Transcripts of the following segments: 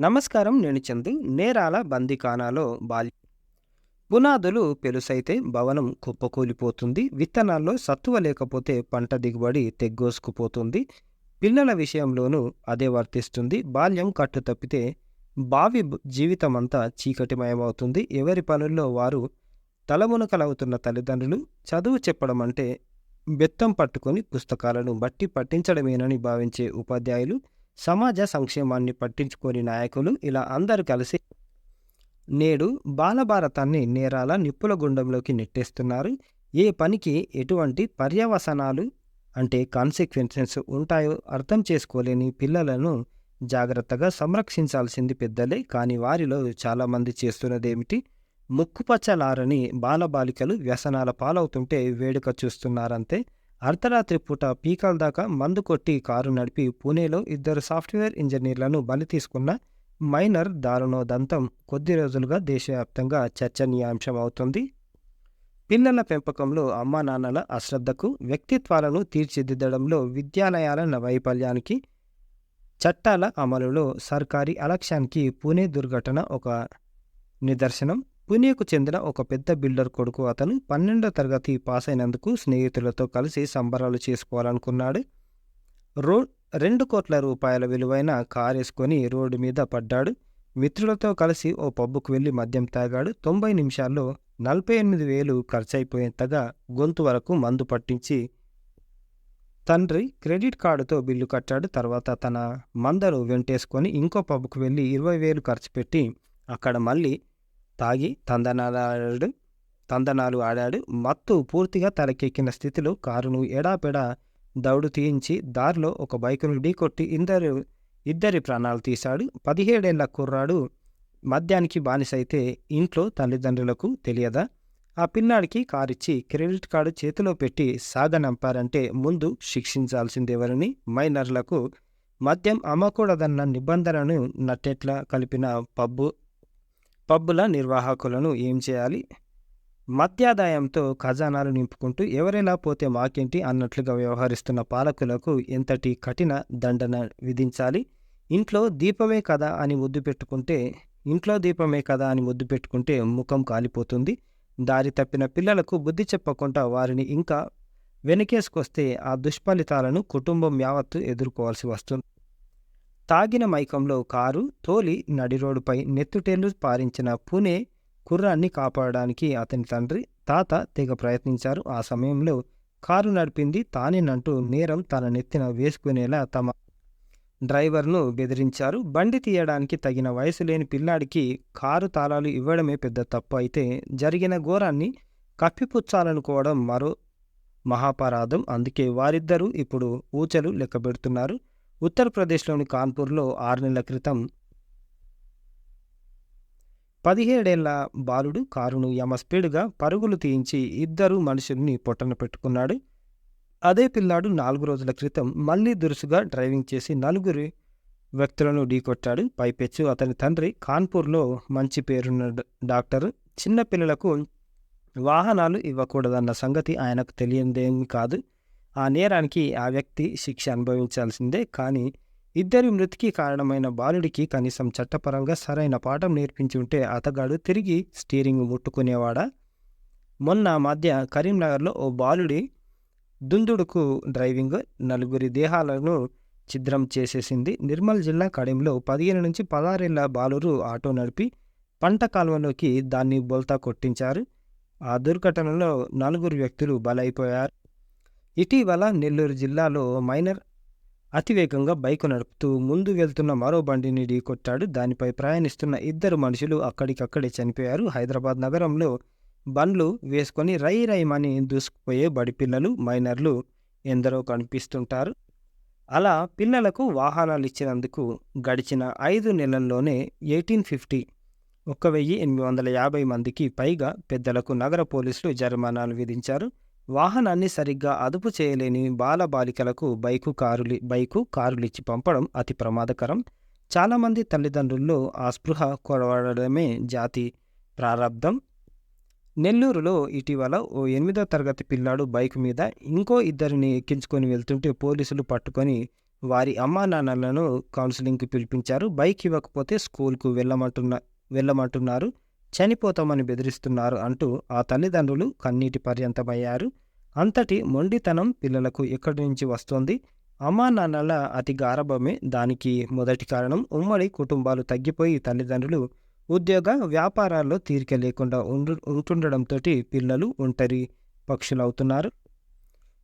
నమస్కారం నేను చందు. నేరాల బందికానాలో బాల్యం పునాదులు పెలుసైతే భవనం కుప్పకూలిపోతుంది. విత్తనాల్లో సత్తువ లేకపోతే పంట దిగుబడి తెగ్గోసుకుపోతుంది. పిల్లల విషయంలోనూ అదే వర్తిస్తుంది. బాల్యం కట్టు తప్పితే భావి జీవితమంతా చీకటిమయమవుతుంది. ఎవరి పనుల్లో వారు తలమునకలవుతున్న తల్లిదండ్రులు చదువు చెప్పడం అంటే బెత్తం పట్టుకొని పుస్తకాలను బట్టి పట్టించడమేనని భావించే ఉపాధ్యాయులు సమాజ సంక్షేమాన్ని పట్టించుకోని నాయకులు ఇలా అందరూ కలిసి నేడు బాలభారతాన్ని నేరాల నిప్పుల గుండంలోకి నెట్టేస్తున్నారు. ఏ పనికి ఎటువంటి పర్యవసనాలు అంటే కాన్సిక్వెన్సెస్ ఉంటాయో అర్థం చేసుకోలేని పిల్లలను జాగ్రత్తగా సంరక్షించాల్సింది పెద్దలే కానీ వారిలో చాలామంది చేస్తున్నదేమిటి? ముక్కుపచ్చలారని బాలబాలికలు వ్యసనాల పాలవుతుంటే వేడుక చూస్తున్నారంతే. అర్ధరాత్రి పూట పీకల దాకా మందు కొట్టి కారు నడిపి పూణేలో ఇద్దరు సాఫ్ట్వేర్ ఇంజనీర్లను బలి తీసుకున్న మైనర్ దారుణోదంతం కొద్ది రోజులుగా దేశవ్యాప్తంగా చర్చనీయాంశం అవుతుంది పిల్లల పెంపకంలో అమ్మా నాన్నల అశ్రద్ధకు వ్యక్తిత్వాలను తీర్చిదిద్దడంలో విద్యాలయాల వైఫల్యానికి చట్టాల అమలులో సర్కారీ అలక్ష్యానికి పూణే దుర్ఘటన ఒక నిదర్శనం. పుణేకు చెందిన ఒక పెద్ద బిల్డర్ కొడుకు అతను పన్నెండో తరగతి పాస్ అయినందుకు స్నేహితులతో కలిసి సంబరాలు చేసుకోవాలనుకున్నాడు. రో రెండు కోట్ల రూపాయల విలువైన కారు వేసుకొని రోడ్డు మీద పడ్డాడు. మిత్రులతో కలిసి ఓ పబ్బుకు వెళ్ళి మద్యం తాగాడు. తొంభై నిమిషాల్లో నలభై ఎనిమిది వేలు ఖర్చయిపోయేంతగా గొంతు వరకు మందు పట్టించి తండ్రి క్రెడిట్ కార్డుతో బిల్లు కట్టాడు. తర్వాత తన మందరు వెంటేసుకొని ఇంకో పబ్కు వెళ్ళి ఇరవై వేలు ఖర్చు పెట్టి అక్కడ మళ్ళీ తాగి తందనాలు తందనాలు ఆడాడు. మత్తు పూర్తిగా తలకెక్కిన స్థితిలో కారును ఎడాపెడా దౌడు తీయించి దారిలో ఒక బైకును ఢీకొట్టి ఇద్దరు ఇద్దరి ప్రాణాలు తీశాడు. పదిహేడేళ్ళ కుర్రాడు మద్యానికి బానిసైతే ఇంట్లో తల్లిదండ్రులకు తెలియదా? ఆ పిల్లాడికి కారిచ్చి క్రెడిట్ కార్డు చేతిలో పెట్టి సాగనంపారంటే ముందు శిక్షించాల్సిందేవరని? మైనర్లకు. మద్యం అమ్మకూడదన్న నిబంధనను నట్టెట్లా కలిపిన పబ్బు పబ్బుల నిర్వాహకులను ఏం చేయాలి? మత్యాదాయంతో ఖజానాలు నింపుకుంటూ ఎవరెలా పోతే మాకేంటి అన్నట్లుగా వ్యవహరిస్తున్న పాలకులకు ఎంతటి కఠిన దండన విధించాలి? ఇంట్లో దీపమే కదా అని ముద్దు పెట్టుకుంటే ఇంట్లో దీపమే కదా అని ముద్దు పెట్టుకుంటే ముఖం కాలిపోతుంది. దారి తప్పిన పిల్లలకు బుద్ధి చెప్పకుండా వారిని ఇంకా వెనకేసుకొస్తే ఆ దుష్ఫలితాలను కుటుంబం యావత్తు ఎదుర్కోవాల్సి వస్తుంది. తాగిన మైకంలో కారు తోలి నడిరోడ్డుపై నెత్తుటేళ్ళు పారించిన పునే కుర్రాన్ని కాపాడడానికి అతని తండ్రి తాత తెగ ప్రయత్నించారు. ఆ సమయంలో కారు నడిపింది తానేనంటూ నేరం తన నెత్తిన వేసుకునేలా తమ డ్రైవర్ను బెదిరించారు. బండి తీయడానికి తగిన వయసు లేని పిల్లాడికి కారు తాళాలు ఇవ్వడమే పెద్ద తప్పు. అయితే జరిగిన ఘోరాన్ని కప్పిపుచ్చాలనుకోవడం మరో మహాపరాధం. అందుకే వారిద్దరూ ఇప్పుడు ఊచలు లెక్కబెడుతున్నారు. ఉత్తరప్రదేశ్లోని కాన్పూర్లో ఆరు నెలల క్రితం పదిహేడేళ్ళ బాలుడు కారును యమ స్పీడ్గా పరుగులు తీయించి ఇద్దరు మనుషుల్ని పొట్టన పెట్టుకున్నాడు. అదే పిల్లాడు నాలుగు రోజుల క్రితం మళ్ళీ దురుసుగా డ్రైవింగ్ చేసి నలుగురి వ్యక్తులను ఢీకొట్టాడు. పైపెచ్చు అతని తండ్రి కాన్పూర్లో మంచి పేరున్న డాక్టర్. చిన్నపిల్లలకు వాహనాలు ఇవ్వకూడదన్న సంగతి ఆయనకు తెలియదేమి కాదు. ఆ నేరానికి ఆ వ్యక్తి శిక్ష అనుభవించాల్సిందే. కానీ ఇద్దరి మృతికి కారణమైన బాలుడికి కనీసం చట్టపరంగా సరైన పాఠం నేర్పించి ఉంటే అతగాడు తిరిగి స్టీరింగ్ ముట్టుకునేవాడా? మొన్న మధ్య కరీంనగర్లో ఓ బాలుడి దుందుడుకు డ్రైవింగ్ నలుగురి దేహాలను ఛిద్రం చేసేసింది. నిర్మల్ జిల్లా కడెంలో పదిహేను నుంచి పదహారేళ్ళ బాలురు ఆటో నడిపి పంట కాలువలోకి దాన్ని బొల్తా కొట్టించారు. ఆ దుర్ఘటనలో నలుగురు వ్యక్తులు బలైపోయారు. ఇటీవల నెల్లూరు జిల్లాలో మైనర్ అతివేగంగా బైకు నడుపుతూ ముందు వెళ్తున్న మరో బండిని ఢీకొట్టాడు. దానిపై ప్రయాణిస్తున్న ఇద్దరు మనుషులు అక్కడికక్కడే చనిపోయారు. హైదరాబాద్ నగరంలో బండ్లు వేసుకొని రై రైమని దూసుకుపోయే బడిపిల్లలు మైనర్లు ఎందరో కనిపిస్తుంటారు. అలా పిల్లలకు వాహనాలు ఇచ్చినందుకు గడిచిన ఐదు నెలల్లోనే ఎయిటీన్ ఫిఫ్టీ ఒక్క వెయ్యి ఎనిమిది వందల యాభై మందికి పైగా పెద్దలకు నగర పోలీసులు జరిమానాలు విధించారు. వాహనాన్ని సరిగ్గా అదుపు చేయలేని బాలబాలికలకు బైకు కారులి బైకు కారులిచ్చి పంపడం అతి ప్రమాదకరం చాలామంది తల్లిదండ్రుల్లో ఆ స్పృహ కొడవడమే జాతి ప్రారంధం నెల్లూరులో ఇటీవల ఓ ఎనిమిదో తరగతి పిల్లాడు బైక్ మీద ఇంకో ఇద్దరిని ఎక్కించుకొని వెళ్తుంటే పోలీసులు పట్టుకొని వారి అమ్మానాన్నలను కౌన్సిలింగ్‌కి పిలిపించారు. బైక్ ఇవ్వకపోతే స్కూల్కు వెళ్ళమంటున్న వెళ్ళమంటున్నారు. చనిపోతామని బెదిరిస్తున్నారు అంటూ ఆ తల్లిదండ్రులు కన్నీటి పర్యంతమయ్యారు. అంతటి మొండితనం పిల్లలకు ఎక్కడి నుంచి వస్తోంది? అమ్మానాన్నల అతి గారభమే దానికి మొదటి కారణం. ఉమ్మడి కుటుంబాలు తగ్గిపోయి తల్లిదండ్రులు ఉద్యోగ, వ్యాపారాల్లో తీరిక లేకుండా ఉండు పిల్లలు ఒంటరి పక్షులవుతున్నారు.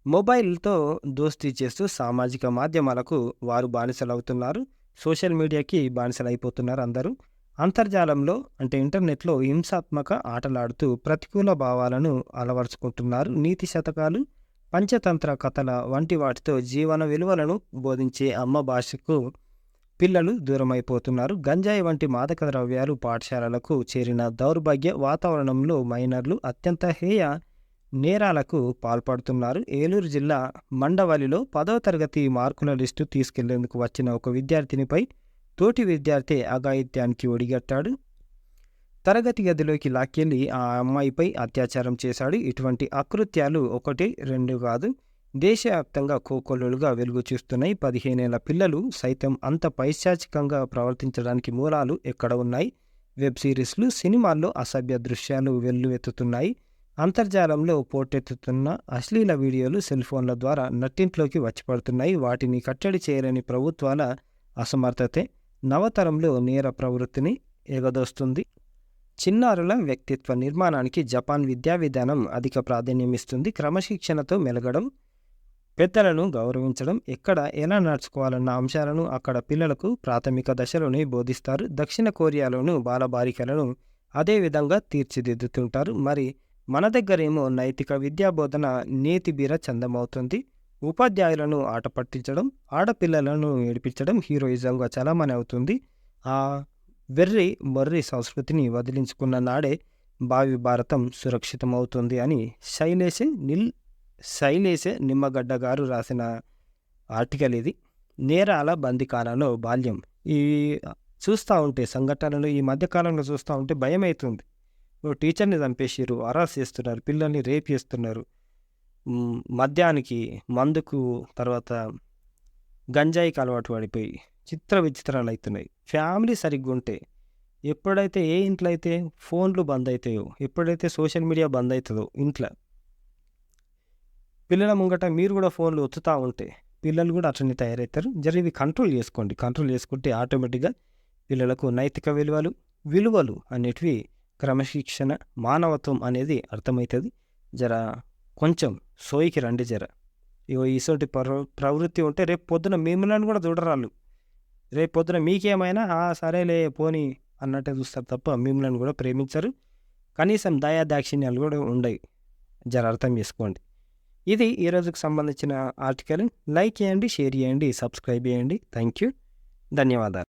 మొబైల్‌తో దోస్తీ చేస్తూ సామాజిక మాధ్యమాలకు వారు బానిసలవుతున్నారు. సోషల్ మీడియాకి బానిసలైపోతున్నారు అందరూ. అంతర్జాలంలో అంటే ఇంటర్నెట్‌లో హింసాత్మక ఆటలాడుతూ ప్రతికూల భావాలను అలవరుచుకుంటున్నారు. నీతి శతకాలు, పంచతంత్ర కథల వంటి వాటితో జీవన విలువలను బోధించే అమ్మ భాషకు పిల్లలు దూరమైపోతున్నారు. గంజాయి వంటి మాదక ద్రవ్యాలు పాఠశాలలకు చేరిన దౌర్భాగ్య వాతావరణంలో మైనర్లు అత్యంత హేయ నేరాలకు పాల్పడుతున్నారు. ఏలూరు జిల్లా మండవల్లిలో పదవ తరగతి మార్కుల లిస్టు తీసుకెళ్ళేందుకు వచ్చిన ఒక విద్యార్థినిపై తోటి విద్యార్థి అఘాయిత్యానికి ఒడిగట్టాడు. తరగతి గదిలోకి లాక్కెళ్ళి ఆ అమ్మాయిపై అత్యాచారం చేశాడు. ఇటువంటి అకృత్యాలు ఒకటి, రెండు కాదు దేశవ్యాప్తంగా కోకొల్లులుగా వెలుగు చూస్తున్నాయి. పదిహేనేళ్ళ పిల్లలు సైతం అంత పైశాచికంగా ప్రవర్తించడానికి మూలాలు ఎక్కడ ఉన్నాయి? వెబ్ సిరీస్లు, సినిమాల్లో అసభ్య దృశ్యాలు వెల్లువెత్తుతున్నాయి. అంతర్జాలంలో పోటెత్తుతున్న అశ్లీల వీడియోలు సెల్ఫోన్ల ద్వారా నట్టింట్లోకి వచ్చిపడుతున్నాయి. వాటిని కట్టడి చేయలేని ప్రభుత్వాల అసమర్థతే నవతరంలో నేర ప్రవృత్తిని ఎగదోస్తుంది. చిన్నారుల వ్యక్తిత్వ నిర్మాణానికి జపాన్ విద్యా విధానం అధిక ప్రాధాన్యమిస్తుంది. క్రమశిక్షణతో మెలగడం, పెద్దలను గౌరవించడం, ఎక్కడ ఎలా నడుచుకోవాలన్న అంశాలను అక్కడ పిల్లలకు ప్రాథమిక దశలోనే బోధిస్తారు. దక్షిణ కొరియాలోనూ బాలబాలికలను అదే విధంగా తీర్చిదిద్దుతుంటారు. మరి మన దగ్గరేమో నైతిక విద్యా బోధన నేతిబీర చందమవుతుంది. ఉపాధ్యాయులను ఆట పట్టించడం, ఆడపిల్లలను ఏడిపించడం హీరోయిజంగా చలామణి అవుతుంది. ఆ వెర్రి మర్రి సంస్కృతిని వదిలించుకున్న నాడే భావి భారతం సురక్షితమవుతుంది అని శైలేశ నిల్ శైలేశే నిమ్మగడ్డ గారు రాసిన ఆర్టికల్ ఇది. నేరాల బందికాలలో బాల్యం ఈ చూస్తా ఉంటే సంఘటనలు ఈ మధ్యకాలంలో చూస్తూ చూస్తా ఉంటే భయమైతుంది. ఓ టీచర్‌ని చంపేసిరు అరాస్ చేస్తున్నారు, పిల్లల్ని రేప్ చేస్తున్నారు. మద్యానికి, మందుకు తర్వాత గంజాయికి అలవాటు పడిపోయి చిత్ర విచిత్రాలు అవుతున్నాయి ఫ్యామిలీ సరిగ్గా ఉంటే ఎప్పుడైతే ఏ ఇంట్లో అయితే ఫోన్‌లు బంద్ అవుతాయో ఎప్పుడైతే సోషల్ మీడియా బంద్ అవుతుందో ఇంట్లో పిల్లల ముంగట మీరు కూడా ఫోన్‌లు ఒత్తుతూ ఉంటే పిల్లలు కూడా అట్లనే తయారవుతారు. జర ఇవి కంట్రోల్ చేసుకోండి. కంట్రోల్ చేసుకుంటే ఆటోమేటిక్‌గా పిల్లలకు నైతిక విలువలు, విలువలు అనేటివి క్రమశిక్షణ, మానవత్వం అనేది అర్థమవుతుంది జర కొంచెం సోయికి రండి జర. ఇగో ఇసోటి ప్రవ ప్రవృత్తి ఉంటే రేపు పొద్దున మిమ్మల్ని కూడా చూడరాళ్ళు. రేపు పొద్దున మీకేమైనా సరేలే పోనీ అన్నట్టే చూస్తారు తప్ప మిమ్మల్ని కూడా ప్రేమించరు. కనీసం దయా దాక్షిణ్యాలు కూడా ఉండవు జర అర్థం చేసుకోండి. ఇది ఈ సంబంధించిన ఆర్టికల్. లైక్ చేయండి, షేర్ చేయండి, సబ్స్క్రైబ్ చేయండి. Thank you. ధన్యవాదాలు.